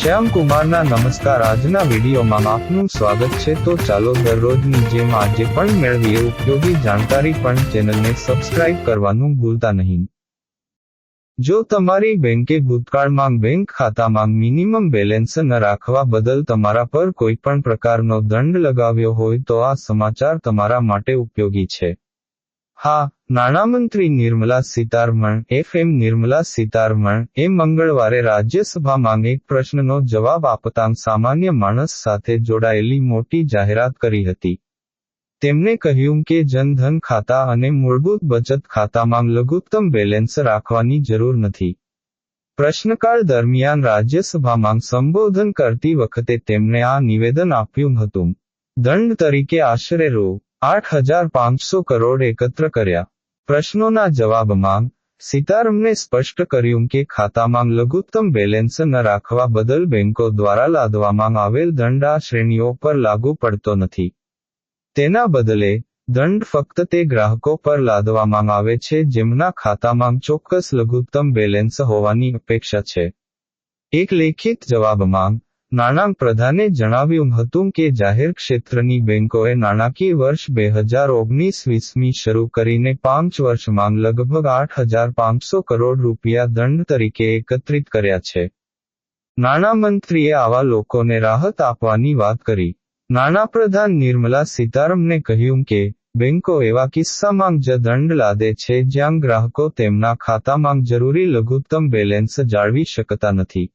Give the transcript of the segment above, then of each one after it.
શ્યામ કુમારના નમસ્કાર. આજના વિડીયોમાં આપનું સ્વાગત છે. તો ચાલો દરરોજની જેમ આજે પણ મેળવીએ ઉપયોગી જાણકારી પણ ચેનલને સબસ્ક્રાઇબ કરવાનું ભૂલતા નહીં. જો તમારી બેંકે ભૂતકાળમાં બેંક ખાતામાં મિનિમમ બેલેન્સ ન રાખવા બદલ તમારા પર કોઈ પણ પ્રકારનો દંડ લગાવ્યો હોય તો આ સમાચાર તમારા માટે ઉપયોગી છે. હા, નાણામંત્રી નિર્મલા સીતારમણ, એફ એમ નિર્મલા સીતારમણ, એ મંગળવારે રાજ્યસભામાં એક પ્રશ્નનો જવાબ આપતાં સામાન્ય માણસ સાથે જોડાયેલી મોટી જાહેરાત કરી હતી. તેમણે કહ્યું કે જનધન ખાતા અને મૂળભૂત બચત ખાતામાં લઘુત્તમ બેલેન્સ રાખવાની જરૂર નથી. પ્રશ્નકાળ દરમિયાન રાજ્યસભામાં સંબોધન કરતી વખતે તેમણે આ નિવેદન આપ્યું હતું. દંડ તરીકે આશરે રૂ. આઠ હજાર પાંચસો કરોડ એકત્ર કર્યા. પ્રશ્નોના જવાબમાં, સીતારમને સ્પષ્ટ કર્યું કે ખાતામાં લઘુત્તમ બેલેન્સ ન રાખવા બદલ બેંકો દ્વારા લાદવામાં આવેલ દંડ આ શ્રેણીઓ પર લાગુ પડતો નથી. તેના બદલે, દંડ ફક્ત તે ગ્રાહકો પર લાદવામાં આવે છે જેમના ખાતામાં ચોક્કસ લઘુત્તમ બેલેન્સ હોવાની અપેક્ષા છે. એક લેખિત જવાબમાં નાણાં પ્રધાને જણાવ્યું હતું કે જાહેર ક્ષેત્રની બેંકોએ નાણાકીય વર્ષ બે હજાર ઓગણીસ વીસમી શરૂ કરીને પાંચ વર્ષમાં લગભગ આઠ હજાર પાંચસો કરોડ રૂપિયા દંડ તરીકે એકત્રિત કર્યા છે. નાણામંત્રીએ આવા લોકોને રાહત આપવાની વાત કરી. નાણાપ્રધાન નિર્મલા સીતારમને કહ્યું કે, બેંકો એવા કિસ્સામાં જ દંડ લાદે છે જ્યાં ગ્રાહકો તેમના ખાતામાં જરૂરી લઘુત્તમ બેલેન્સ જાળવી શકતા નથી.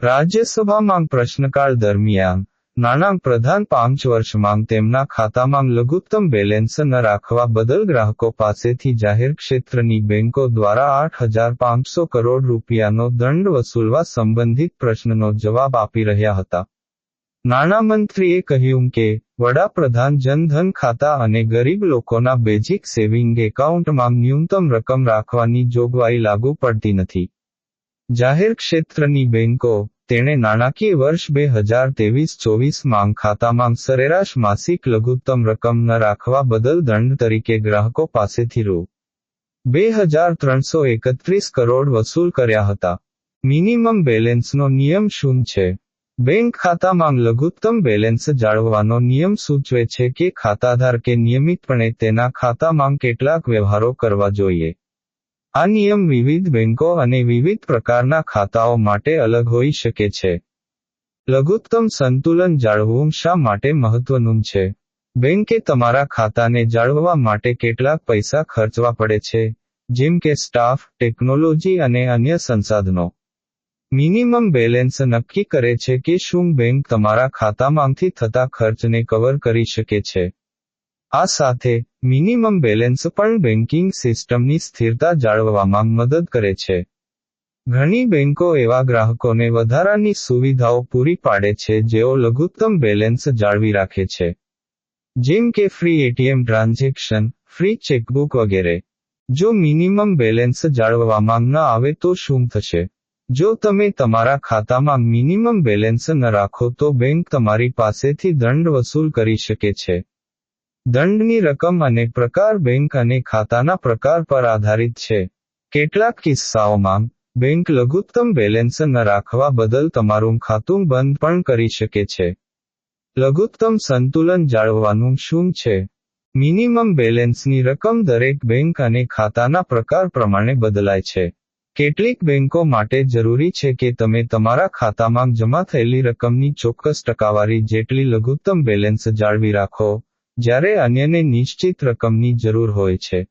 રાજ્યસભામાં પ્રશ્નકાળ દરમિયાન, નાણાં પ્રધાન પાંચ વર્ષમાં તેમના ખાતામાં લઘુત્તમ બેલેન્સ ન રાખવા બદલ ગ્રાહકો પાસેથી જાહેર ક્ષેત્રની બેંકો દ્વારા આઠ હજાર પાંચસો કરોડ રૂપિયાનો દંડ વસૂલવા સંબંધિત પ્રશ્નનો જવાબ આપી રહ્યા હતા. નાણામંત્રીએ કહ્યું કે, વડાપ્રધાન જનધન ખાતા અને ગરીબ લોકોના બેઝિક સેવિંગ એકાઉન્ટમાં ન્યૂનતમ રકમ રાખવાની જોગવાઈ લાગુ પડતી નથી. જાહેર ક્ષેત્રની બેંકો તેણે નાણાકીય વર્ષ બે હજાર તેવીસ ચોવીસ માંગ ખાતામાં સરેરાશ માસિક લઘુત્તમ રકમ ન રાખવા બદલ દંડ તરીકે ગ્રાહકો પાસેથી રૂ. બે હજાર ત્રણસો એકત્રીસ કરોડ વસૂલ કર્યા હતા. મિનિમમ બેલેન્સનો નિયમ શું છે? બેંક ખાતામાં લઘુત્તમ બેલેન્સ જાળવવાનો નિયમ સૂચવે છે કે ખાતાધારકે નિયમિતપણે તેના ખાતામાં કેટલાક વ્યવહારો કરવા જોઈએ. આ નિયમ વિવિધ બેંકો અને વિવિધ પ્રકારના ખાતાઓ માટે અલગ હોઈ શકે છે. લઘુત્તમ સંતુલન જાળવવું શા માટે મહત્વનું છે? બેંકે તમારા ખાતાને જાળવવા માટે કેટલાક પૈસા ખર્ચવા પડે છે, જેમ કે સ્ટાફ, ટેકનોલોજી અને અન્ય સંસાધનો. મિનિમમ બેલેન્સ નક્કી કરે છે કે શું બેંક તમારા ખાતામાંથી થતા ખર્ચને કવર કરી શકે છે. આ સાથે મિનિમમ બેલેન્સ પણ બેન્કિંગ સિસ્ટમની સ્થિરતા જાળવવામાં મદદ કરે છે. ઘણી બેંકો એવા ગ્રાહકોને વધારાની સુવિધાઓ પૂરી પાડે છે જેઓ લઘુત્તમ બેલેન્સ જાળવી રાખે છે. જેમ કે free ATM transaction, free chequebook વગેરે. જો મિનિમમ બેલેન્સ જાળવવામાં ન આવે તો શું થશે? જો તમે તમારા ખાતામાં મિનિમમ બેલેન્સ ન રાખો તો બેંક તમારી પાસેથી દંડ વસૂલ કરી શકે છે. દંડની રકમ અને પ્રકાર બેંક અને ખાતાના પ્રકાર પર આધારિત છે. કેટલાક કિસ્સાઓમાં, બેંક લઘુત્તમ બેલેન્સ ન રાખવા બદલ તમારું ખાતું બંધ પણ કરી શકે છે. લઘુત્તમ સંતુલન જાળવવાનું શું છે? મિનિમમ બેલેન્સની રકમ દરેક બેંક અને ખાતાના પ્રકાર પ્રમાણે બદલાય છે. કેટલીક બેંકો માટે જરૂરી છે કે તમે તમારા ખાતામાં જમા થયેલી રકમની ચોક્કસ ટકાવારી જેટલી લઘુત્તમ બેલેન્સ જાળવી રાખો. જ્યારે અન્યને નિશ્ચિત રકમની જરૂર હોય છે.